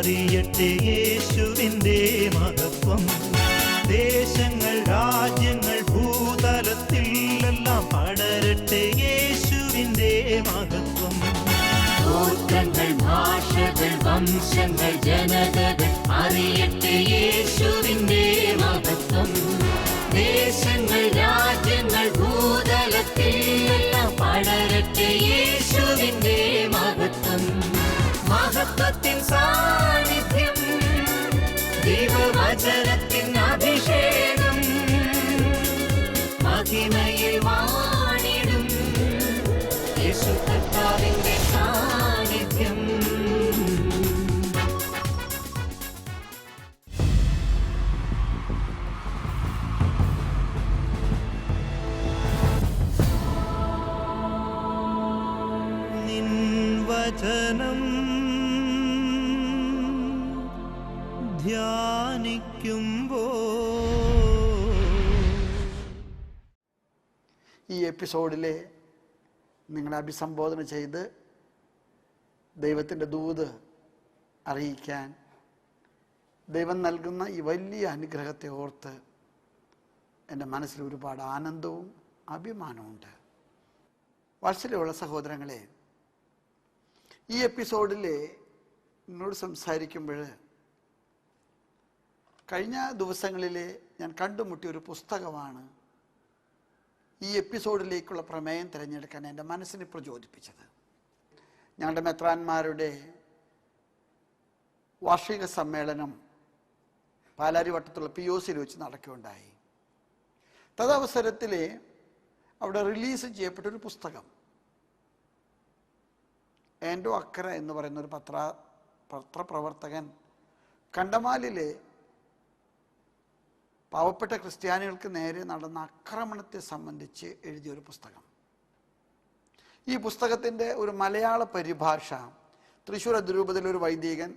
അറിയട്ടെ യേശുവിന്റെ മഹത്വം. ദേശങ്ങൾ രാജ്യങ്ങൾ ഭൂതലത്തിൽ എല്ലാം പടരട്ടെ യേശുവിന്റെ മഹത്വം. ഗോത്രങ്ങൾ ഭാഷകൾ വംശങ്ങൾ ജനതകൾ അറിയട്ടെ യേശുവിന്റെ മഹത്വം. ദേശങ്ങൾ രാജ്യങ്ങൾ ഭൂതലത്തിൽ എല്ലാം പടരട്ടെ യേശുവിന്റെ മഹത്വം. എപ്പിസോഡിലെ നിങ്ങളെ അഭിസംബോധന ചെയ്ത് ദൈവത്തിന്റെ ദൂത് അറിയിക്കാൻ ദൈവം നൽകുന്ന ഈ വലിയ അനുഗ്രഹത്തെ ഓർത്ത് എന്റെ മനസ്സിൽ ഒരുപാട് ആനന്ദവും അഭിമാനവുമുണ്ട്. വർഷത്തിലുള്ള സഹോദരങ്ങളെ ഈ എപ്പിസോഡിൽ നിങ്ങളോട് സംസാരിക്കുമ്പോൾ കഴിഞ്ഞ ദിവസങ്ങളിൽ ഞാൻ കണ്ടുമുട്ടിയ ഒരു പുസ്തകമാണ് ഈ എപ്പിസോഡിലേക്കുള്ള പ്രമേയം തിരഞ്ഞെടുക്കാൻ എന്റെ മനസ്സിനെ പ്രചോദിപ്പിച്ചത് ഞങ്ങളുടെ മെത്രാന്മാരുടെ വാർഷിക സമ്മേളനം പാലാരിവട്ടത്തുള്ള പി ഒ സിയിൽ വെച്ച് നടക്കുകയുണ്ടായി. തദവസരത്തിൽ അവിടെ റിലീസ് ചെയ്യപ്പെട്ട ഒരു പുസ്തകം. ആൻഡോ അക്കര എന്ന് പറയുന്ന ഒരു പത്ര പത്രപ്രവർത്തകൻ കണ്ടമാലിലെ പാവപ്പെട്ട ക്രിസ്ത്യാനികൾക്ക് നേരെ നടന്ന ആക്രമണത്തെ സംബന്ധിച്ച് എഴുതിയ ഒരു പുസ്തകം. ഈ പുസ്തകത്തിന്റെ ഒരു മലയാള പരിഭാഷ തൃശ്ശൂർ അതിരൂപതയിലെ ഒരു വൈദികൻ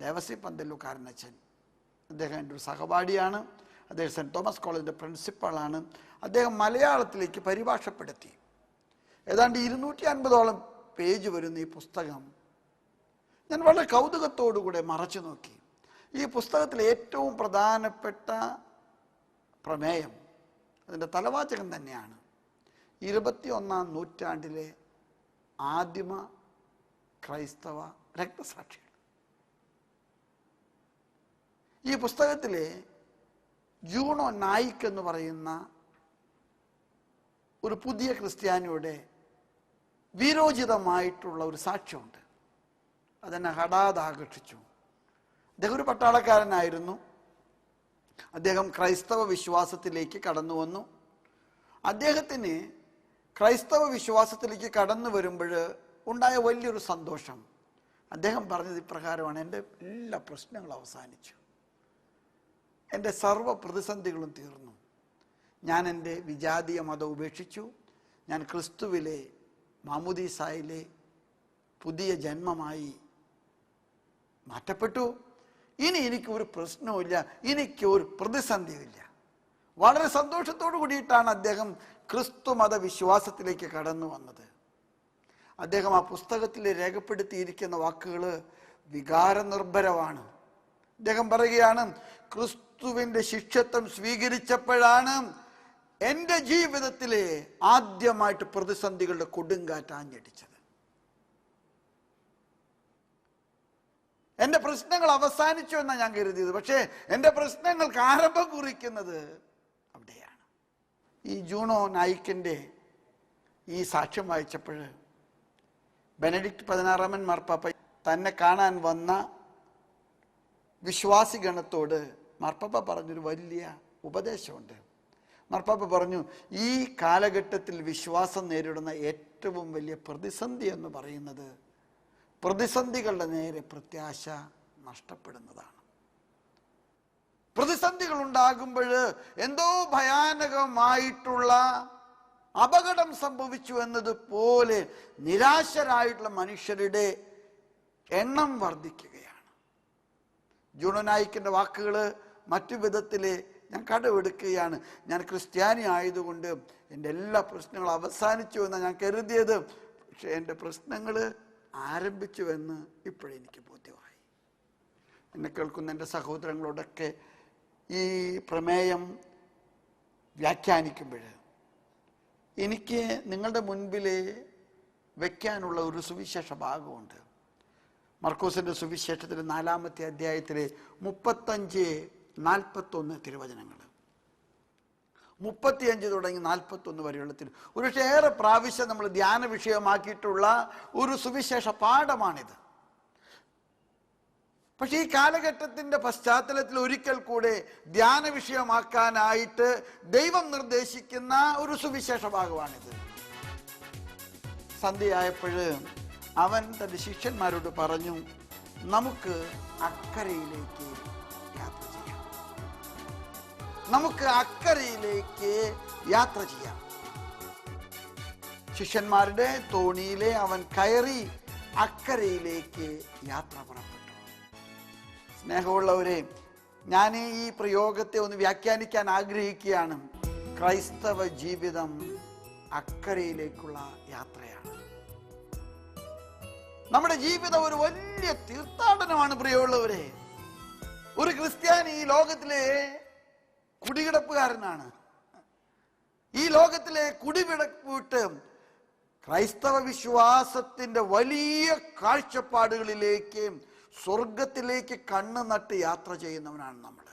ദേവസി പന്തലുകാരനച്ചൻ അദ്ദേഹം എന്റെ ഒരു സഹപാഠിയാണ്. അദ്ദേഹം സെന്റ് തോമസ് കോളേജിന്റെ പ്രിൻസിപ്പളാണ്. അദ്ദേഹം മലയാളത്തിലേക്ക് പരിഭാഷപ്പെടുത്തി. ഏതാണ്ട് ഇരുന്നൂറ്റി അൻപതോളം പേജ് വരുന്ന ഈ പുസ്തകം ഞാൻ വളരെ കൗതുകത്തോടുകൂടെ മറച്ചു നോക്കി. ഈ പുസ്തകത്തിലെ ഏറ്റവും പ്രധാനപ്പെട്ട പ്രമേയം. അതിന്റെ തലവാചകം തന്നെയാണ്. ഇരുപത്തിയൊന്നാം നൂറ്റാണ്ടിലെ ആദിമ ക്രൈസ്തവ രക്തസാക്ഷികൾ. ഈ പുസ്തകത്തിലെ ജൂണോ നായിക് എന്ന് പറയുന്ന ഒരു പുതിയ ക്രിസ്ത്യാനിയുടെ വീരോചിതമായിട്ടുള്ള ഒരു സാക്ഷ്യമുണ്ട്. അതെന്നെ ഹഠാത് ആകർഷിച്ചു. അദ്ദേഹം ഒരു പട്ടാളക്കാരനായിരുന്നു. അദ്ദേഹം ക്രൈസ്തവ വിശ്വാസത്തിലേക്ക് കടന്നു വന്നു. അദ്ദേഹത്തിന് ക്രൈസ്തവ വിശ്വാസത്തിലേക്ക് കടന്നു വരുമ്പോൾ ഉണ്ടായ വലിയൊരു സന്തോഷം. അദ്ദേഹം പറഞ്ഞത് ഇപ്രകാരമാണ്. എന്റെ എല്ലാ പ്രശ്നങ്ങളും അവസാനിച്ചു. എന്റെ സർവ പ്രതിസന്ധികളും തീർന്നു. ഞാൻ എന്റെ വിജാതീയ മതം ഉപേക്ഷിച്ചു. ഞാൻ ക്രിസ്തുവിലെ മാമുദീസായിലെ പുതിയ ജന്മമായി മാറ്റപ്പെട്ടു. ഇനി എനിക്ക് ഒരു പ്രശ്നവുമില്ല എനിക്ക് ഒരു പ്രതിസന്ധിയുമില്ല. വളരെ സന്തോഷത്തോടു കൂടിയിട്ടാണ് അദ്ദേഹം ക്രിസ്തു മത വിശ്വാസത്തിലേക്ക് കടന്നു വന്നത്. അദ്ദേഹം ആ പുസ്തകത്തിൽ രേഖപ്പെടുത്തിയിരിക്കുന്ന വാക്കുകൾ വികാരനിർഭരമാണ്. അദ്ദേഹം പറയുകയാണ് ക്രിസ്തുവിന്റെ ശിക്ഷത്വം സ്വീകരിച്ചപ്പോഴാണ് എന്റെ ജീവിതത്തിലെ ആദ്യമായിട്ട് പ്രതിസന്ധികളുടെ കൊടുങ്കാറ്റ് ആഞ്ഞടിച്ചത്. എന്റെ പ്രശ്നങ്ങൾ അവസാനിച്ചു എന്നാണ് ഞാൻ കരുതിയത്. പക്ഷേ എന്റെ പ്രശ്നങ്ങൾക്ക് ആരംഭം കുറിക്കുന്നത് അവിടെയാണ്. ഈ ജൂണോ നായിക്കിന്റെ ഈ സാക്ഷ്യം വായിച്ചപ്പോൾ ബെനഡിക്ട് പതിനാറാമൻ മാർപ്പാപ്പ തന്നെ കാണാൻ വന്ന വിശ്വാസി ഗണത്തോട് മാർപ്പാപ്പ പറഞ്ഞൊരു വലിയ ഉപദേശമുണ്ട്. മാർപ്പാപ്പ പറഞ്ഞു ഈ കാലഘട്ടത്തിൽ വിശ്വാസം നേരിടുന്ന ഏറ്റവും വലിയ പ്രതിസന്ധി എന്ന് പറയുന്നത് പ്രതിസന്ധികളുടെ നേരെ പ്രത്യാശ നഷ്ടപ്പെടുന്നതാണ്. പ്രതിസന്ധികൾ ഉണ്ടാകുമ്പോൾ എന്തോ ഭയാനകമായിട്ടുള്ള അപകടം സംഭവിച്ചു എന്നതുപോലെ നിരാശരായിട്ടുള്ള മനുഷ്യരുടെ എണ്ണം വർദ്ധിക്കുകയാണ്. ജൂണനായിക്കിന്റെ വാക്കുകൾ മറ്റു വിധത്തിൽ ഞാൻ കടമെടുക്കുകയാണ് ഞാൻ ക്രിസ്ത്യാനി ആയതുകൊണ്ട് എന്റെ എല്ലാ പ്രശ്നങ്ങളും അവസാനിച്ചു എന്നാണ് ഞാൻ കരുതിയത്. പക്ഷേ എന്റെ പ്രശ്നങ്ങൾ ആരംഭിച്ചു എന്ന് ഇപ്പോഴെനിക്ക് ബോധ്യമായി. എന്നെ കേൾക്കുന്ന എന്റെ സഹോദരങ്ങളോടൊക്കെ ഈ പ്രമേയം വ്യാഖ്യാനിക്കുമ്പോൾ എനിക്ക് നിങ്ങളുടെ മുൻപിൽ വയ്ക്കാനുള്ള ഒരു സുവിശേഷ ഭാഗമുണ്ട്. മർക്കോസിന്റെ സുവിശേഷത്തിലെ നാലാമത്തെ അധ്യായത്തിലെ മുപ്പത്തഞ്ച് നാൽപ്പത്തൊന്ന് തിരുവചനങ്ങൾ. മുപ്പത്തിയഞ്ച് തുടങ്ങി നാൽപ്പത്തൊന്ന് വരെയുള്ള തിരു ഒരു ഏറെ പ്രാവശ്യം നമ്മൾ ധ്യാന വിഷയമാക്കിയിട്ടുള്ള ഒരു സുവിശേഷ പാഠമാണിത്. പക്ഷെ ഈ കാലഘട്ടത്തിന്റെ പശ്ചാത്തലത്തിൽ ഒരിക്കൽ കൂടെ ധ്യാന വിഷയമാക്കാനായിട്ട് ദൈവം നിർദ്ദേശിക്കുന്ന ഒരു സുവിശേഷ ഭാഗമാണിത്. സന്ധ്യയായപ്പോൾ അവൻ തന്റെ ശിഷ്യന്മാരോട് പറഞ്ഞു നമുക്ക് അക്കരയിലേക്ക് നമുക്ക് അക്കരയിലേക്ക് യാത്ര ചെയ്യാം. ശിഷ്യന്മാരുടെ തോണിയിലെ അവൻ കയറി അക്കരയിലേക്ക് യാത്ര പുറപ്പെട്ടു. സ്നേഹമുള്ളവരെ ഞാൻ ഈ പ്രയോഗത്തെ ഒന്ന് വ്യാഖ്യാനിക്കാൻ ആഗ്രഹിക്കുകയാണ്. ക്രൈസ്തവ ജീവിതം അക്കരയിലേക്കുള്ള യാത്രയാണ്. നമ്മുടെ ജീവിതം ഒരു വലിയ തീർത്ഥാടനമാണ് പ്രിയമുള്ളവരെ. ഒരു ക്രിസ്ത്യാനി ഈ ലോകത്തിലെ കുടികിടപ്പുകാരനാണ്. ഈ ലോകത്തിലെ കുടിവിടപ്പ് വിട്ട് ക്രൈസ്തവ വിശ്വാസത്തിന്റെ വലിയ കാഴ്ചപ്പാടുകളിലേക്ക് സ്വർഗത്തിലേക്ക് കണ്ണ് നട്ട് യാത്ര ചെയ്യുന്നവനാണ് നമ്മൾ.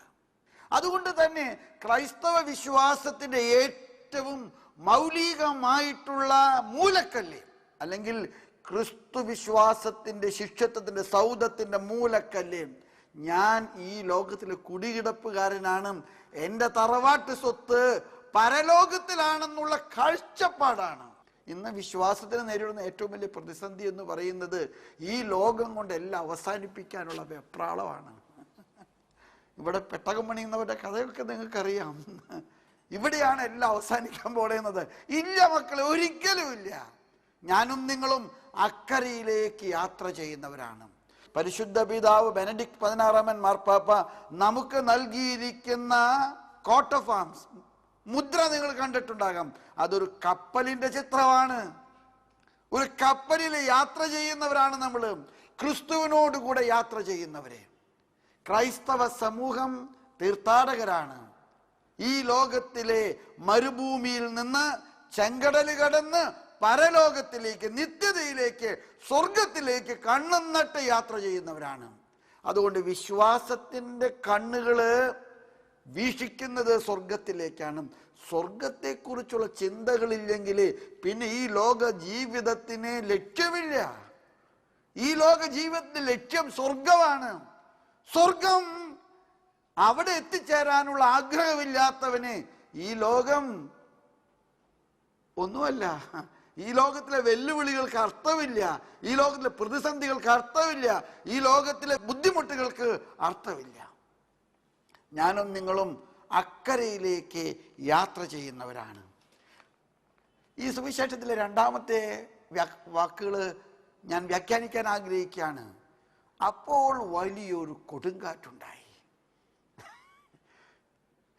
അതുകൊണ്ട് തന്നെ ക്രൈസ്തവ വിശ്വാസത്തിന്റെ ഏറ്റവും മൗലികമായിട്ടുള്ള മൂലക്കല്ല് അല്ലെങ്കിൽ ക്രിസ്തു വിശ്വാസത്തിന്റെ ശിഷ്യത്വത്തിന്റെ സൗദത്തിന്റെ മൂലക്കല്ല് ഞാൻ ഈ ലോകത്തിലെ കുടികിടപ്പുകാരനാണ്. എന്റെ തറവാട്ട് സ്വത്ത് പരലോകത്തിലാണെന്നുള്ള കാഴ്ചപ്പാടാണ്. ഇന്ന് വിശ്വാസത്തിന് നേരിടുന്ന ഏറ്റവും വലിയ പ്രതിസന്ധി എന്ന് പറയുന്നത് ഈ ലോകം കൊണ്ട് എല്ലാം അവസാനിപ്പിക്കാനുള്ള വെപ്രാളമാണ്. ഇവിടെ പെട്ടകം പണിയുന്നവരുടെ കഥയൊക്കെ നിങ്ങൾക്കറിയാം. ഇവിടെയാണ് എല്ലാം അവസാനിക്കാൻ പോണേന്നത്. ഇല്ല മക്കളെ ഒരിക്കലും ഇല്ല. ഞാനും നിങ്ങളും അക്കരയിലേക്ക് യാത്ര ചെയ്യുന്നവരാണ്. പരിശുദ്ധ പിതാവ് ബെനഡിക്ട് പതിനാറാമൻ മാർപ്പാപ്പ നമുക്ക് നൽകിയിരിക്കുന്ന കോട്ട് ഓഫ് ആംസ് മുദ്ര നിങ്ങൾ കണ്ടിട്ടുണ്ടാകാം. അതൊരു കപ്പലിന്റെ ചിത്രമാണ്. ഒരു കപ്പലിൽ യാത്ര ചെയ്യുന്നവരാണ് നമ്മൾ. ക്രിസ്തുവിനോടുകൂടെ യാത്ര ചെയ്യുന്നവരെ. ക്രൈസ്തവ സമൂഹം തീർത്ഥാടകരാണ്. ഈ ലോകത്തിലെ മരുഭൂമിയിൽ നിന്ന് ചെങ്കടൽ കടന്ന് പരലോകത്തിലേക്ക് നിത്യതയിലേക്ക് സ്വർഗത്തിലേക്ക് കണ്ണെന്നിട്ട് യാത്ര ചെയ്യുന്നവരാണ്. അതുകൊണ്ട് വിശ്വാസത്തിന്റെ കണ്ണുകൾ വീക്ഷിക്കുന്നത് സ്വർഗത്തിലേക്കാണ് സ്വർഗത്തെക്കുറിച്ചുള്ള ചിന്തകളില്ലെങ്കിൽ പിന്നെ ഈ ലോക ജീവിതത്തിന് ലക്ഷ്യമില്ല. ഈ ലോക ജീവിതത്തിന്റെ ലക്ഷ്യം സ്വർഗമാണ് സ്വർഗം അവിടെ എത്തിച്ചേരാനുള്ള ആഗ്രഹമില്ലാത്തവന് ഈ ലോകം ഒന്നുമല്ല. ഈ ലോകത്തിലെ വെല്ലുവിളികൾക്ക് അർത്ഥമില്ല. ഈ ലോകത്തിലെ പ്രതിസന്ധികൾക്ക് അർത്ഥമില്ല. ഈ ലോകത്തിലെ ബുദ്ധിമുട്ടുകൾക്ക് അർത്ഥമില്ല. ഞാനും നിങ്ങളും അക്കരയിലേക്ക് യാത്ര ചെയ്യുന്നവരാണ്. ഈ സുവിശേഷത്തിലെ രണ്ടാമത്തെ വാക്കുകൾ ഞാൻ വ്യാഖ്യാനിക്കാൻ ആഗ്രഹിക്കുകയാണ്. അപ്പോൾ വലിയൊരു കൊടുങ്കാറ്റുണ്ടായി.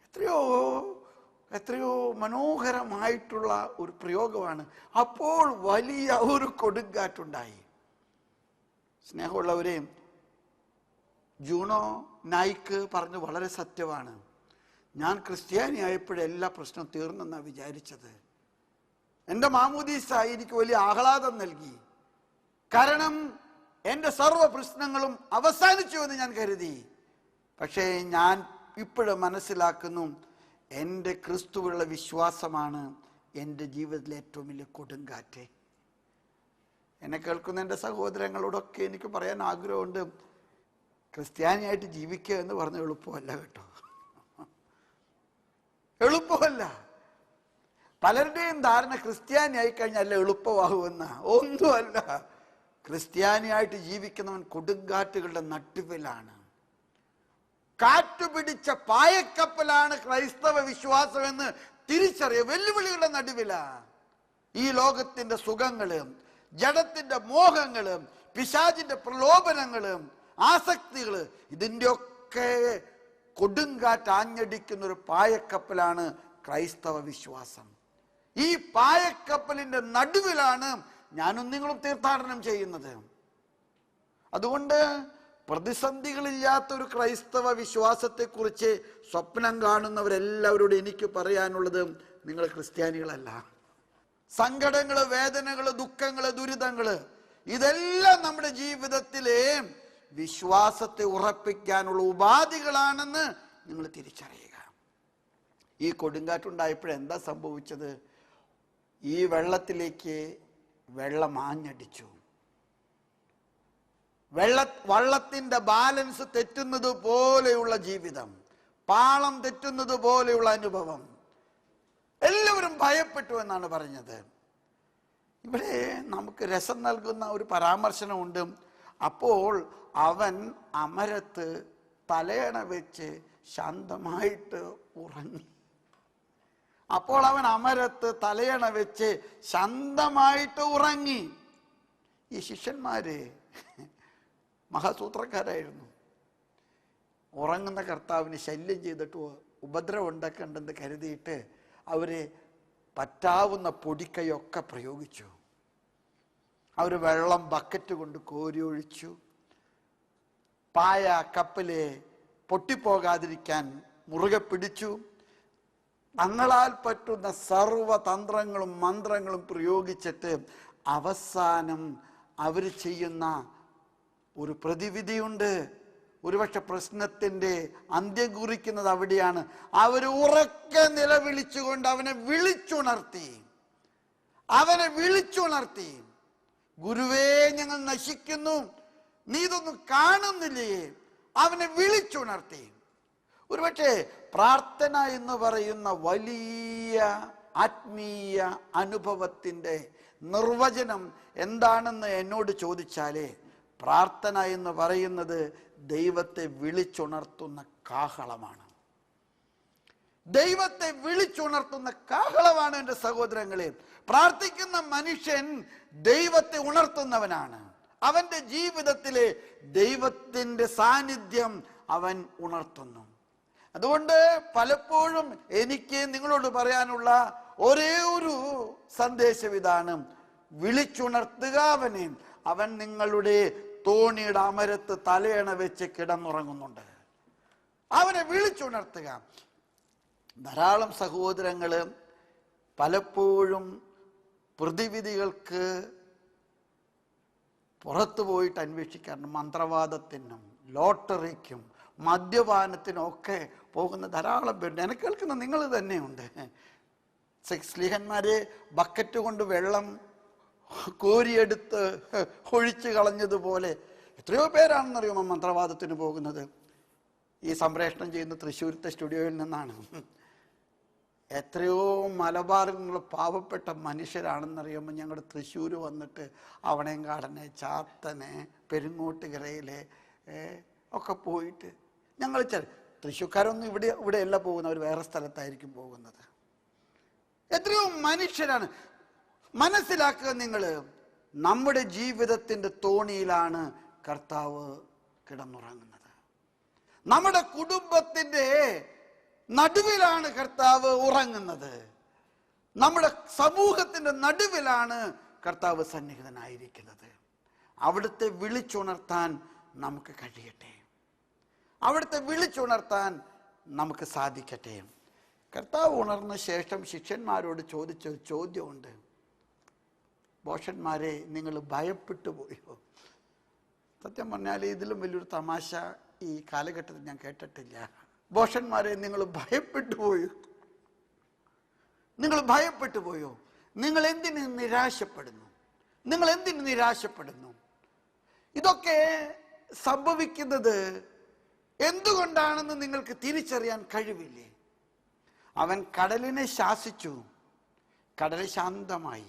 എത്രയോ എത്രയോ മനോഹരമായിട്ടുള്ള ഒരു പ്രയോഗമാണ്. അപ്പോൾ വലിയ ഒരു കൊടുങ്കാറ്റുണ്ടായി. സ്നേഹമുള്ളവരെ ജൂണോ നായിക്ക് പറഞ്ഞു വളരെ സത്യമാണ്. ഞാൻ ക്രിസ്ത്യാനി ആയപ്പോഴെല്ലാ പ്രശ്നം തീർന്നെന്നാണ് വിചാരിച്ചത്. എന്റെ മാമൂദീസ എനിക്ക് വലിയ ആഹ്ലാദം നൽകി. കാരണം എന്റെ സർവ പ്രശ്നങ്ങളും അവസാനിച്ചു എന്ന് ഞാൻ കരുതി. പക്ഷേ ഞാൻ ഇപ്പോഴും മനസ്സിലാക്കുന്നു എന്റെ ക്രിസ്തുവിലുള്ള വിശ്വാസമാണ് എന്റെ ജീവിതത്തിലെ ഏറ്റവും വലിയ കൊടുങ്കാറ്റ്. എന്നെ കേൾക്കുന്ന എന്റെ സഹോദരങ്ങളോടൊക്കെ എനിക്ക് പറയാൻ ആഗ്രഹമുണ്ട് ക്രിസ്ത്യാനിയായിട്ട് ജീവിക്കുക എന്ന് പറഞ്ഞ എളുപ്പമല്ല കേട്ടോ. എളുപ്പമല്ല. പലരുടെയും ധാരണ ക്രിസ്ത്യാനിയായി കഴിഞ്ഞാൽ എളുപ്പമാകുമെന്ന. ഒന്നുമല്ല. ക്രിസ്ത്യാനിയായിട്ട് ജീവിക്കുന്നവൻ കൊടുങ്കാറ്റുകളുടെ നട്ടുവിലാണ് കാറ്റുപിടിച്ച പായക്കപ്പലാണ് ക്രൈസ്തവ വിശ്വാസം എന്ന് തിരിച്ചറിയ വെല്ലുവിളികളുടെ നടുവില. ഈ ലോകത്തിന്റെ സുഖങ്ങളും ജഡത്തിന്റെ മോഹങ്ങളും പിശാചിന്റെ പ്രലോഭനങ്ങളും ആസക്തികൾ ഇതിന്റെയൊക്കെ കൊടുങ്കാറ്റ് ആഞ്ഞടിക്കുന്ന ഒരു പായക്കപ്പലാണ് ക്രൈസ്തവ വിശ്വാസം. ഈ പായക്കപ്പലിന്റെ നടുവിലാണ് ഞാനും നിങ്ങളും തീർത്ഥാടനം ചെയ്യുന്നത്. അതുകൊണ്ട് പ്രതിസന്ധികളില്ലാത്ത ഒരു ക്രൈസ്തവ വിശ്വാസത്തെക്കുറിച്ച് സ്വപ്നം കാണുന്നവരെല്ലാവരോടും എനിക്ക് പറയാനുള്ളത് നിങ്ങൾ ക്രിസ്ത്യാനികളല്ല. സങ്കടങ്ങൾ വേദനകൾ ദുഃഖങ്ങൾ ദുരിതങ്ങൾ ഇതെല്ലാം നമ്മുടെ ജീവിതത്തിലെ വിശ്വാസത്തെ ഉറപ്പിക്കാനുള്ള ഉപാധികളാണെന്ന് നിങ്ങൾ തിരിച്ചറിയുക. ഈ കൊടുങ്കാറ്റുണ്ടായപ്പോഴെന്താ സംഭവിച്ചത്? ഈ വെള്ളത്തിലേക്ക് വെള്ളം ആഞ്ഞടിച്ചു. വെള്ള വള്ളത്തിന്റെ ബാലൻസ് തെറ്റുന്നത് പോലെയുള്ള ജീവിതം പാളം തെറ്റുന്നത് പോലെയുള്ള അനുഭവം. എല്ലാവരും ഭയപ്പെട്ടു എന്നാണ് പറഞ്ഞത്. ഇവിടെ നമുക്ക് രസം നൽകുന്ന ഒരു പരാമർശനമുണ്ട്. അപ്പോൾ അവൻ അമരത്ത് തലയണ വെച്ച് ശാന്തമായിട്ട് ഉറങ്ങി. അപ്പോൾ അവൻ അമരത്ത് തലയണ വെച്ച് ശാന്തമായിട്ട് ഉറങ്ങി. ഈ ശിഷ്യന്മാര് മഹാസൂത്രക്കാരായിരുന്നു. ഉറങ്ങുന്ന കർത്താവിന് ശല്യം ചെയ്തിട്ട് ഉപദ്രവം ഉണ്ടാക്കണ്ടെന്ന് കരുതിയിട്ട് അവർ പറ്റാവുന്ന പൊടിക്കൈയൊക്കെ പ്രയോഗിച്ചു. അവർ വെള്ളം ബക്കറ്റ് കൊണ്ട് കോരി ഒഴിച്ചു. പായ കപ്പൽ പൊട്ടിപ്പോകാതിരിക്കാൻ മുറുകെ പിടിച്ചു. തങ്ങളാൽ പറ്റുന്ന സർവതന്ത്രങ്ങളും മന്ത്രങ്ങളും പ്രയോഗിച്ചിട്ട് അവസാനം അവർ ചെയ്യുന്ന ഒരു പ്രതിവിധിയുണ്ട്. ഒരുപക്ഷെ പ്രശ്നത്തിന്റെ അന്ത്യം കുറിക്കുന്നത് അവിടെയാണ്. അവർ ഉറക്കെ നിലവിളിച്ചുകൊണ്ട് അവനെ വിളിച്ചുണർത്തി. അവനെ വിളിച്ചുണർത്തി. ഗുരുവേ ഞങ്ങൾ നശിക്കുന്നു. നീ ഇതൊന്നും കാണുന്നില്ലേ? അവനെ വിളിച്ചുണർത്തി. ഒരുപക്ഷെ പ്രാർത്ഥന എന്ന് പറയുന്ന വലിയ ആത്മീയ അനുഭവത്തിന്റെ നിർവചനം എന്താണെന്ന് എന്നോട് ചോദിച്ചാലേ പ്രാർത്ഥന എന്ന് പറയുന്നത് ദൈവത്തെ വിളിച്ചുണർത്തുന്ന കാഹളമാണ്. ദൈവത്തെ വിളിച്ചുണർത്തുന്ന കാഹളമാണ് എന്റെ സഹോദരങ്ങളെ. പ്രാർത്ഥിക്കുന്ന മനുഷ്യൻ ദൈവത്തെ ഉണർത്തുന്നവനാണ്. അവന്റെ ജീവിതത്തിലെ ദൈവത്തിന്റെ സാന്നിധ്യം അവൻ ഉണർത്തുന്നു. അതുകൊണ്ട് പലപ്പോഴും എനിക്ക് നിങ്ങളോട് പറയാനുള്ള ഒരേ ഒരു സന്ദേശം ഇതാണ്. വിളിച്ചുണർത്തുക അവനെ. അവൻ നിങ്ങളുടെ തോണിയുടെ അമരത്ത് തലയണ വെച്ച് കിടന്നുറങ്ങുന്നുണ്ട്. അവനെ വിളിച്ചുണർത്തുക. ധാരാളം സഹോദരങ്ങൾ പലപ്പോഴും പ്രതിവിധികൾക്ക് പുറത്തു പോയിട്ട് അന്വേഷിക്കാറുണ്ട്. മന്ത്രവാദത്തിനും ലോട്ടറിക്കും മദ്യപാനത്തിനും ഒക്കെ പോകുന്ന ധാരാളം പേരുണ്ട്. എന്നെ കേൾക്കുന്ന നിങ്ങൾ തന്നെയുണ്ട്. സ്ലീഹന്മാരെ ബക്കറ്റ് കൊണ്ട് വെള്ളം കോരിയെടുത്ത് ഒഴിച്ചു കളഞ്ഞതുപോലെ എത്രയോ പേരാണെന്നറിയുമോ മന്ത്രവാദത്തിന് പോകുന്നത്. ഈ സംപ്രേഷണം ചെയ്യുന്ന തൃശ്ശൂരത്തെ സ്റ്റുഡിയോയിൽ നിന്നാണ്. എത്രയോ മലബാറിൽ നിന്നുള്ള പാവപ്പെട്ട മനുഷ്യരാണെന്നറിയുമ്പോൾ ഞങ്ങളുടെ തൃശ്ശൂർ വന്നിട്ട് അവണേങ്കാടനെ ചാത്തനെ പെരുങ്ങോട്ടുകരയിലെ ഒക്കെ പോയിട്ട് ഞങ്ങൾ ചെ തൃശ്ശൂക്കാരൊന്നും ഇവിടെ ഇവിടെയല്ല പോകുന്നത്. അവർ വേറെ സ്ഥലത്തായിരിക്കും പോകുന്നത്. എത്രയോ മനുഷ്യരാണ്. മനസ്സിലാക്കുക നിങ്ങൾ നമ്മുടെ ജീവിതത്തിന്റെ തോണിയിലാണ് കർത്താവ് കിടന്നുറങ്ങുന്നത്. നമ്മുടെ കുടുംബത്തിന്റെ നടുവിലാണ് കർത്താവ് ഉറങ്ങുന്നത്. നമ്മുടെ സമൂഹത്തിന്റെ നടുവിലാണ് കർത്താവ് സന്നിഹിതനായിരിക്കുന്നത്. അവിടുത്തെ വിളിച്ചുണർത്താൻ നമുക്ക് കഴിയട്ടെ. അവിടുത്തെ വിളിച്ചുണർത്താൻ നമുക്ക് സാധിക്കട്ടെ. കർത്താവ് ഉണർന്ന ശേഷം ശിഷ്യന്മാരോട് ചോദിച്ച ചോദ്യമുണ്ട്. ബോഷന്മാരെ നിങ്ങൾ ഭയപ്പെട്ടു പോയോ? സത്യം പറഞ്ഞാൽ ഇതിലും വലിയൊരു തമാശ ഈ കാലഘട്ടത്തിൽ ഞാൻ കേട്ടിട്ടില്ല. ബോഷന്മാരെ നിങ്ങൾ ഭയപ്പെട്ടു പോയോ? നിങ്ങൾ ഭയപ്പെട്ടു പോയോ? നിങ്ങൾ എന്തിന് നിരാശപ്പെടുന്നു? നിങ്ങൾ എന്തിന് നിരാശപ്പെടുന്നു? ഇതൊക്കെ സംഭവിക്കുന്നത് എന്തുകൊണ്ടാണെന്ന് നിങ്ങൾക്ക് തിരിച്ചറിയാൻ കഴിവില്ലേ? അവൻ കടലിനെ ശാസിച്ചു. കടൽ ശാന്തമായി.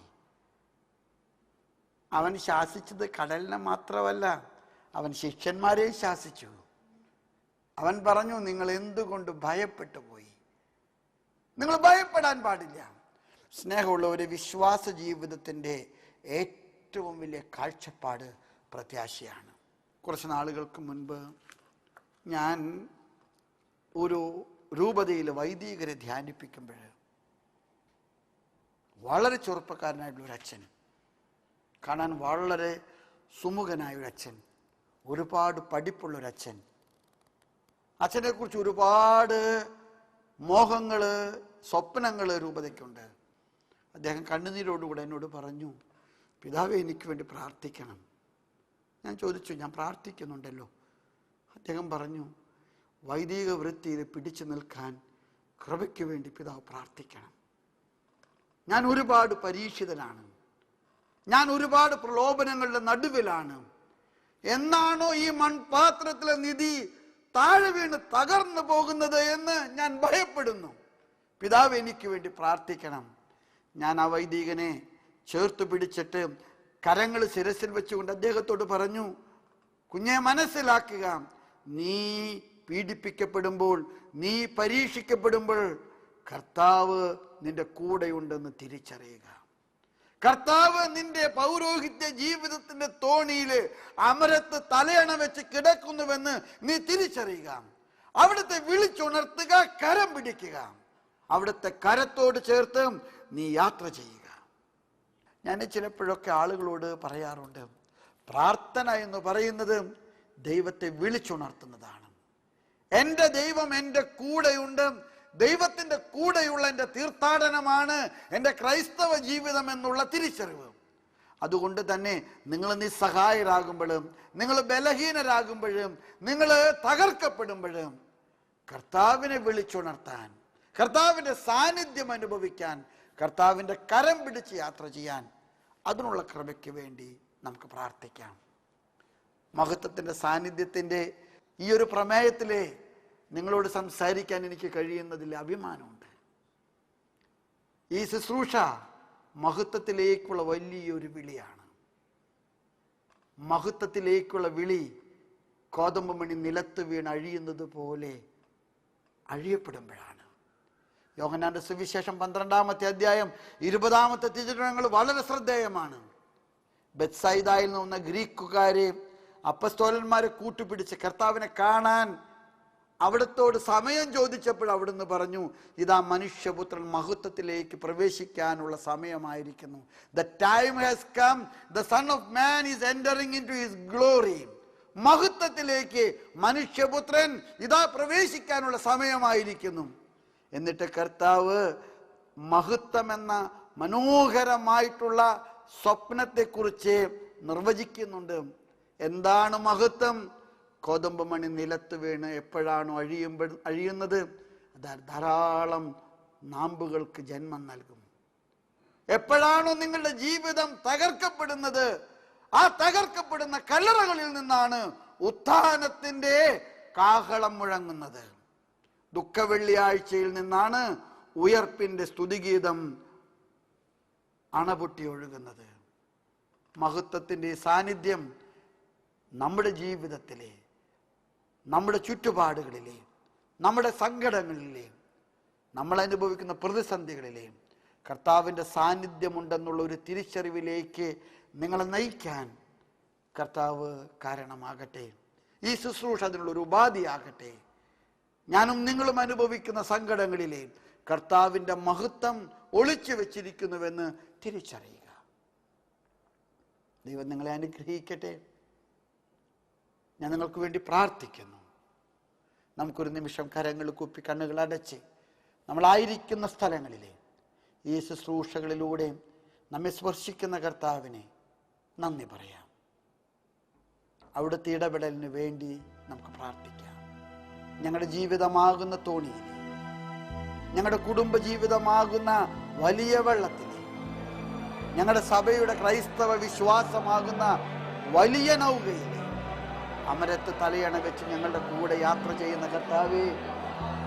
അവൻ ശാസിച്ചത് കടലിനെ മാത്രമല്ല അവൻ ശിഷ്യന്മാരെ ശാസിച്ചു. അവൻ പറഞ്ഞു നിങ്ങൾ എന്തുകൊണ്ട് ഭയപ്പെട്ടു പോയി? നിങ്ങൾ ഭയപ്പെടാൻ പാടില്ല. സ്നേഹമുള്ള ഒരു വിശ്വാസ ജീവിതത്തിന്റെ ഏറ്റവും വലിയ കാഴ്ചപ്പാട് പ്രത്യാശയാണ്. കുറച്ച് നാളുകൾക്ക് മുൻപ് ഞാൻ ഒരു രൂപതയിൽ വൈദികരെ ധ്യാനിപ്പിക്കുമ്പോൾ വളരെ ചെറുപ്പക്കാരനായിട്ടുള്ള ഒരു അച്ഛൻ കാണാൻ വളരെ സുമുഖനായ ഒരു അച്ഛൻ ഒരുപാട് പഠിപ്പുള്ള ഒരു അച്ഛൻ. അച്ഛനെ കുറിച്ച് ഒരുപാട് മോഹങ്ങൾ സ്വപ്നങ്ങൾ രൂപതയ്ക്കുണ്ട്. അദ്ദേഹം കണ്ണുനീരോടുകൂടെ എന്നോട് പറഞ്ഞു പിതാവെ എനിക്ക് വേണ്ടി പ്രാർത്ഥിക്കണം. ഞാൻ ചോദിച്ചു ഞാൻ പ്രാർത്ഥിക്കുന്നുണ്ടല്ലോ. അദ്ദേഹം പറഞ്ഞു വൈദിക വൃത്തിയിൽ പിടിച്ചു നിൽക്കാൻ കൃപയ്ക്ക് വേണ്ടി പിതാവ് പ്രാർത്ഥിക്കണം. ഞാൻ ഒരുപാട് പരീക്ഷിതനാണ്. ഞാൻ ഒരുപാട് പ്രലോഭനങ്ങളുടെ നടുവിലാണ്. എന്നാണോ ഈ മൺപാത്രത്തിലെ നിധി താഴെ വീണ് തകർന്നു പോകുന്നത് എന്ന് ഞാൻ ഭയപ്പെടുന്നു. പിതാവ് എനിക്ക് വേണ്ടി പ്രാർത്ഥിക്കണം. ഞാൻ ആ വൈദികനെ ചേർത്ത് പിടിച്ചിട്ട് കരങ്ങൾ ശിരസിൽ വെച്ചുകൊണ്ട് അദ്ദേഹത്തോട് പറഞ്ഞു കുഞ്ഞെ മനസ്സിലാക്കുക. നീ പീഡിപ്പിക്കപ്പെടുമ്പോൾ നീ പരീക്ഷിക്കപ്പെടുമ്പോൾ കർത്താവ് നിന്റെ കൂടെയുണ്ടെന്ന് തിരിച്ചറിയുക. കർത്താവ് നിന്റെ പൗരോഹിത്യ ജീവിതത്തിന്റെ തോണിയിൽ അമരത്ത് തലയണ വെച്ച് കിടക്കുന്നുവെന്ന് നീ തിരിച്ചറിയുക. അവിടുത്തെ വിളിച്ചുണർത്തുക കരം പിടിക്കുക. അവിടുത്തെ കരത്തോട് ചേർത്ത് നീ യാത്ര ചെയ്യുക. ഞാൻ ചിലപ്പോഴൊക്കെ ആളുകളോട് പറയാറുണ്ട് പ്രാർത്ഥന എന്ന് പറയുന്നത് ദൈവത്തെ വിളിച്ചുണർത്തുന്നതാണ്. എന്റെ ദൈവം എന്റെ കൂടെയുണ്ട് ദൈവത്തിന്റെ കൂടെയുള്ള എന്റെ തീർത്ഥാടനമാണ് എന്റെ ക്രൈസ്തവ ജീവിതം എന്നുള്ള തിരിച്ചറിവ്. അതുകൊണ്ട് തന്നെ നിങ്ങൾ നിസ്സഹായരാകുമ്പോഴും നിങ്ങൾ ബലഹീനരാകുമ്പോഴും നിങ്ങൾ തകർക്കപ്പെടുമ്പോഴും കർത്താവിനെ വിളിച്ചുണർത്താൻ കർത്താവിന്റെ സാന്നിധ്യം അനുഭവിക്കാൻ കർത്താവിന്റെ കരം പിടിച്ച് യാത്ര ചെയ്യാൻ അതിനുള്ള കൃപയ്ക്ക് വേണ്ടി നമുക്ക് പ്രാർത്ഥിക്കാം. മഹത്വത്തിന്റെ സാന്നിധ്യത്തിന്റെ ഈ ഒരു പ്രമേയത്തിലെ നിങ്ങളോട് സംസാരിക്കാൻ എനിക്ക് കഴിയുന്നതിൽ അഭിമാനമുണ്ട്. ഈ ശുശ്രൂഷ മഹത്വത്തിലേക്കുള്ള വലിയൊരു വിളിയാണ്. മഹത്വത്തിലേക്കുള്ള വിളി കോതമ്പ് മണി നിലത്ത് വീണ് അഴിയുന്നത് പോലെ അഴിയപ്പെടുമ്പോഴാണ്. യോഹനാന്റെ സുവിശേഷം പന്ത്രണ്ടാമത്തെ അധ്യായം ഇരുപതാമത്തെ തിരുവനങ്ങൾ വളരെ ശ്രദ്ധേയമാണ്. ബെത്സൈദായിൽ നിന്ന് ഗ്രീക്കുകാരെ അപ്പസ്തോലന്മാരെ കൂട്ടുപിടിച്ച് കർത്താവിനെ കാണാൻ അവിടത്തോട് സമയം ചോദിച്ചപ്പോൾ അവിടുന്ന് പറഞ്ഞു ഇതാ മനുഷ്യപുത്രൻ മഹത്വത്തിലേക്ക് പ്രവേശിക്കാനുള്ള സമയമായിരിക്കുന്നു. The time has come the son of man is entering into his glory മഹത്വത്തിലേക്ക് മനുഷ്യപുത്രൻ ഇതാ പ്രവേശിക്കാനുള്ള സമയമായിരിക്കുന്നു. എന്നിട്ട് കർത്താവ് മഹത്വം എന്ന മനോഹരമായിട്ടുള്ള സ്വപ്നത്തെക്കുറിച്ച് നിർവചിക്കുന്നുണ്ട്. എന്താണ് മഹത്വം? കോതമ്പ് മണി നിലത്ത് വീണ് എപ്പോഴാണോ അഴിയുമ്പോൾ അഴിയുന്നത്? ധാരാളം നാമ്പുകൾക്ക് ജന്മം നൽകും. എപ്പോഴാണോ നിങ്ങളുടെ ജീവിതം തകർക്കപ്പെടുന്നത്? ആ തകർക്കപ്പെടുന്ന കല്ലറകളിൽ നിന്നാണ് ഉത്ഥാനത്തിന്റെ കാഹളം മുഴങ്ങുന്നത്. ദുഃഖവെള്ളിയാഴ്ചയിൽ നിന്നാണ് ഉയർപ്പിന്റെ സ്തുതിഗീതം അണപൊട്ടി ഒഴുകുന്നത്. മഹത്വത്തിന്റെ സാന്നിധ്യം നമ്മുടെ ജീവിതത്തിലെ നമ്മുടെ ചുറ്റുപാടുകളിലെയും നമ്മുടെ സങ്കടങ്ങളിലെയും നമ്മൾ അനുഭവിക്കുന്ന പ്രതിസന്ധികളിലെയും കർത്താവിന്റെ സാന്നിധ്യമുണ്ടെന്നുള്ള ഒരു തിരിച്ചറിവിലേക്ക് നിങ്ങളെ നയിക്കാൻ കർത്താവ് കാരണമാകട്ടെ. ഈ ശുശ്രൂഷ അതിനുള്ളൊരു ഉപാധിയാകട്ടെ. ഞാനും നിങ്ങളും അനുഭവിക്കുന്ന സങ്കടങ്ങളിലെയും കർത്താവിന്റെ മഹത്വം ഒളിച്ചു വെച്ചിരിക്കുന്നുവെന്ന് തിരിച്ചറിയുക. ദൈവം നിങ്ങളെ അനുഗ്രഹിക്കട്ടെ. ഞാൻ നിങ്ങൾക്ക് വേണ്ടി പ്രാർത്ഥിക്കുന്നു. നമുക്കൊരു നിമിഷം കരങ്ങൾ കുപ്പി കണ്ണുകൾ അടച്ച് നമ്മളായിരിക്കുന്ന സ്ഥലങ്ങളിലെ ഈ ശുശ്രൂഷകളിലൂടെ നമ്മെ സ്പർശിക്കുന്ന കർത്താവിനെ നന്ദി പറയാം. അവിടുത്തെ ഇടപെടലിന് വേണ്ടി നമുക്ക് പ്രാർത്ഥിക്കാം. ഞങ്ങളുടെ ജീവിതമാകുന്ന തോണിയിൽ ഞങ്ങളുടെ കുടുംബ ജീവിതമാകുന്ന വലിയ വെള്ളത്തിൽ ഞങ്ങളുടെ സഭയുടെ ക്രൈസ്തവ വിശ്വാസമാകുന്ന വലിയ നൗകയിൽ അമരത്ത് തലയണ വെച്ച് ഞങ്ങളുടെ കൂടെ യാത്ര ചെയ്യുന്ന കർത്താവേ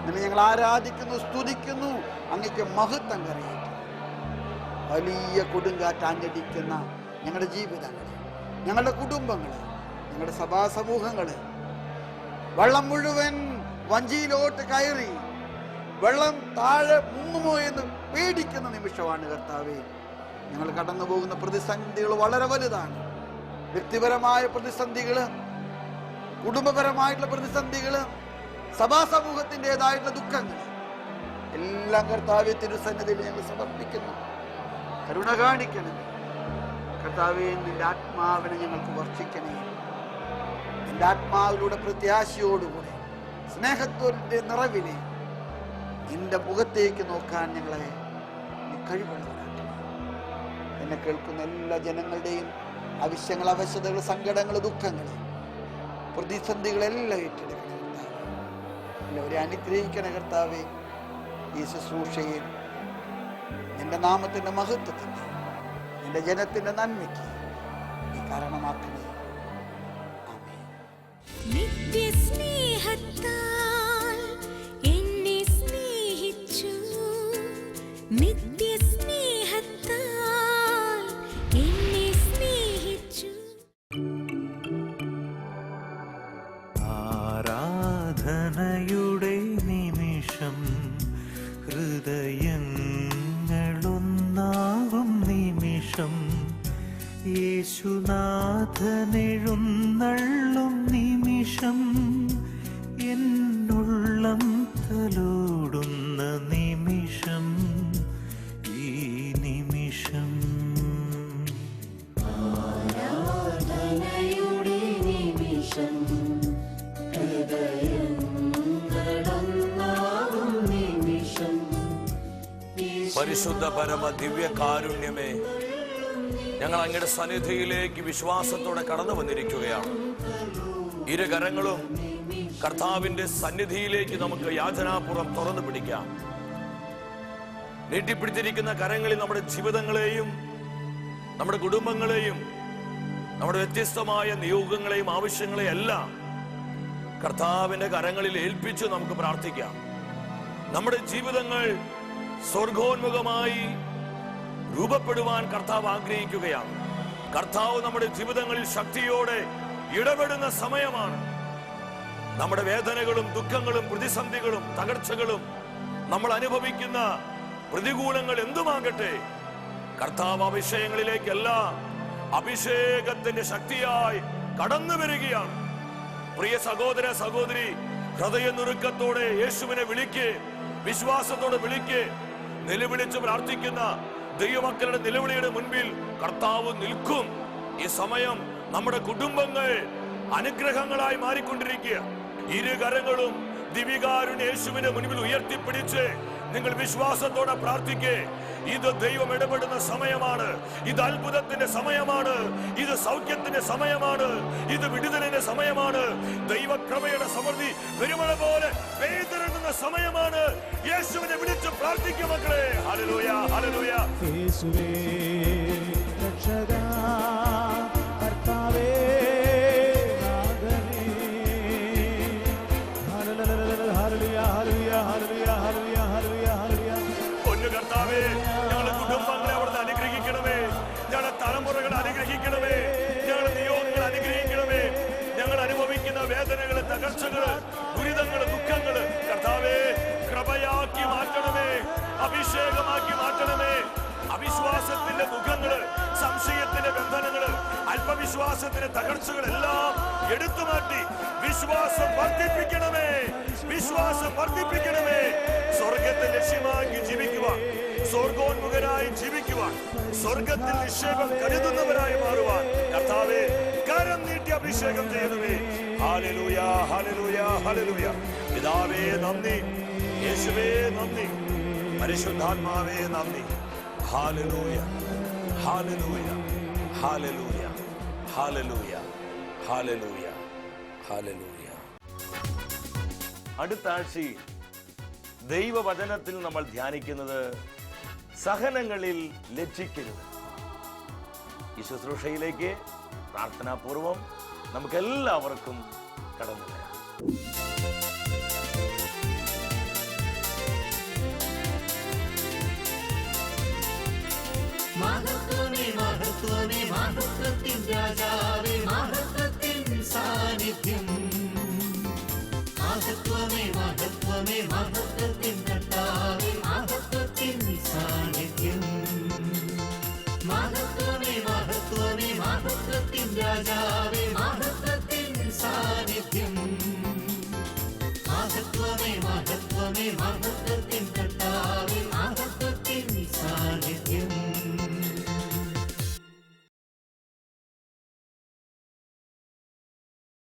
നിന്നെ ഞങ്ങൾ ആരാധിക്കുന്നു സ്തുതിക്കുന്നു അങ്ങക്ക് മഹത്വം കറിയിട്ടു വലിയ കൊടുങ്കാറ്റ് ആഞ്ഞടിക്കുന്ന ഞങ്ങളുടെ ജീവിതങ്ങൾ ഞങ്ങളുടെ കുടുംബങ്ങൾ ഞങ്ങളുടെ സഭാസമൂഹങ്ങൾ വെള്ളം മുഴുവൻ വഞ്ചിയിലോട്ട് കയറി വെള്ളം താഴെ മുങ്ങുമോ എന്ന് പേടിക്കുന്ന നിമിഷമാണ് കർത്താവേ. ഞങ്ങൾ കടന്നു പോകുന്ന പ്രതിസന്ധികൾ വളരെ വലുതാണ്. വ്യക്തിപരമായ പ്രതിസന്ധികൾ കുടുംബപരമായിട്ടുള്ള പ്രതിസന്ധികൾ സഭാ സമൂഹത്തിന്റെതായിട്ടുള്ള ദുഃഖങ്ങൾ എല്ലാം കർത്താവെ തിരുസന്നിധിയിൽ ഞങ്ങൾ സമർപ്പിക്കുന്നു. കരുണ കാണിക്കണം കർത്താവെ നിന്റെ ആത്മാവിനെ ഞങ്ങൾക്ക് വർഷിക്കണേ നിന്റെ ആത്മാവിലൂടെ പ്രത്യാശയോടുകൂടെ സ്നേഹത്തോടെ നിറവിനെ നിന്റെ മുഖത്തേക്ക് നോക്കാൻ ഞങ്ങളെ നീ കഴിവുള്ളവരാക്കണം എന്നെ കേൾക്കുന്ന എല്ലാ ജനങ്ങളുടെയും ആവശ്യങ്ങൾ അവശതകൾ സങ്കടങ്ങൾ ദുഃഖങ്ങൾ പ്രതിസന്ധികളെല്ലാം ഏറ്റെടുക്കണം. അവരെ അനുഗ്രഹിക്കണ കർത്താവേ ഈ ശുശ്രൂഷയിൽ നിന്റെ നാമത്തിന്റെ മഹത്വത്തിന് നിന്റെ ജനത്തിന്റെ നന്മയ്ക്ക് നീ കാരണമാക്കണേ ആമേൻ. ആരാധനയുടെ ഞങ്ങൾ അങ്ങയുടെ സന്നിധിയിലേക്ക് വിശ്വാസത്തോടെ കടന്നു വന്നിരിക്കുകയാണ്. ഇരു കരങ്ങളും കർത്താവിന്റെ സന്നിധിയിലേക്ക് നമുക്ക് യാചനാപൂർവം തുറന്നു പിടിക്കാം. നീട്ടിപ്പിടിച്ചിരിക്കുന്ന കരങ്ങളിൽ നമ്മുടെ ജീവിതങ്ങളെയും നമ്മുടെ കുടുംബങ്ങളെയും നമ്മുടെ വ്യത്യസ്തമായ നിയോഗങ്ങളെയും ആവശ്യങ്ങളെയും എല്ലാം കർത്താവിന്റെ കരങ്ങളിൽ ഏൽപ്പിച്ച് നമുക്ക് പ്രാർത്ഥിക്കാം. നമ്മുടെ ജീവിതങ്ങൾ സ്വർഗോന്മുഖമായി രൂപപ്പെടുവാൻ കർത്താവ് ആഗ്രഹിക്കുകയാണ്. കർത്താവ് നമ്മുടെ ജീവിതങ്ങളിൽ ശക്തിയോടെ ഇടപെടുന്ന സമയമാണ്. നമ്മുടെ വേദനകളും ദുഃഖങ്ങളും പ്രതിസന്ധികളും തകർച്ചകളും നമ്മൾ അനുഭവിക്കുന്ന പ്രതികൂലങ്ങൾ എന്തുമാകട്ടെ കർത്താവ് ആ അഭിഷേകത്തിന്റെ ശക്തിയായി കടന്നു വരികയാണ്. പ്രിയ സഹോദര സഹോദരി ഹൃദയ നുറുക്കത്തോടെ യേശുവിനെ വിളിക്കേ വിശ്വാസത്തോടെ വിളിക്കേ നിലവിളിച്ച് പ്രാർത്ഥിക്കുന്ന ദൈവമക്കളുടെ നിലവിളിയുടെ മുൻപിൽ കർത്താവ് നിൽക്കും. ഈ സമയം നമ്മുടെ കുടുംബങ്ങൾ അനുഗ്രഹങ്ങളായി മാറിക്കൊണ്ടിരിക്കുക. ഇരുകരങ്ങളും കരങ്ങളും ദിവികാരുണ്യ യേശുവിനെ മുൻപിൽ ഉയർത്തിപ്പിടിച്ച് നിങ്ങൾ വിശ്വാസത്തോടെ പ്രാർത്ഥിക്കേ. ഇത് ദൈവം ഇടപെടുന്ന സമയമാണ്. ഇത് അത്ഭുതത്തിന്റെ സമയമാണ്. ഇത് സൗഖ്യത്തിന്റെ സമയമാണ്. ഇത് വിടുതലിന്റെ സമയമാണ്. ദൈവക്രമയുടെ സമൃദ്ധി പെരുമഴ പോലെ പെയ്തിറങ്ങുന്ന സമയമാണ്. യേശുവിനെ വിളിച്ച് പ്രാർത്ഥിക്കും മക്കളെ. ഹലലൂയ ഹലലൂയ യേശുവേ രക്ഷകാ തകർച്ചകൾ ദുരിതങ്ങൾ ദുഃഖങ്ങൾ കർത്താവേ കൃപയാക്കി മാറ്റണമേ അഭിഷേകമാക്കി മാറ്റണമേ. അവിശ്വാസത്തിന്റെ മുഖങ്ങൾ സംശയത്തിന്റെ ബന്ധനങ്ങൾ അല്പവിശ്വാസത്തിന്റെ തകർച്ചകളെല്ലാം എടുത്തു മാറ്റി വിശ്വാസം വർദ്ധിപ്പിക്കണമേ വിശ്വാസം വർദ്ധിപ്പിക്കണമേ. സ്വർഗത്തെ ലക്ഷ്യമാക്കി ജീവിക്കുവാൻ സ്വർഗോന്മുഖരായി ജീവിക്കുവാൻ സ്വർഗത്തിൽ നിക്ഷേപം കരുതുന്നവരായി മാറുവാൻ കർത്താവെ കരം നീട്ടി അഭിഷേകം ചെയ്യണമേ. ഹാലലൂയ ഹാലലൂയ ഹാലലൂയ പിതാവേ നന്ദി. യേശുവേ നന്ദി. പരിശുദ്ധാത്മാവേ നന്ദി. Hallelujah hallelujah hallelujah hallelujah hallelujah hallelujah അടുത്ത ആഴ്ചയിൽ ദൈവവചനത്തിൽ നമ്മൾ ധ്യാനിക്കുന്നത് സഹനങ്ങളിൽ ലജ്ജിക്കരുത്. ഈ ശുശ്രൂഷയിലേക്ക് പ്രാർത്ഥനാപൂർവം நமக்கு எல்லாவருக்கும் கடந்து മഹത്വമേ മഹത്വമേ മഹത്വത്തിൻ രാജാവേ മഹത്വത്തിൻ സാന്നിധ്യം മഹത്വമേ മഹത്വമേ മഹത്വത്തിൻ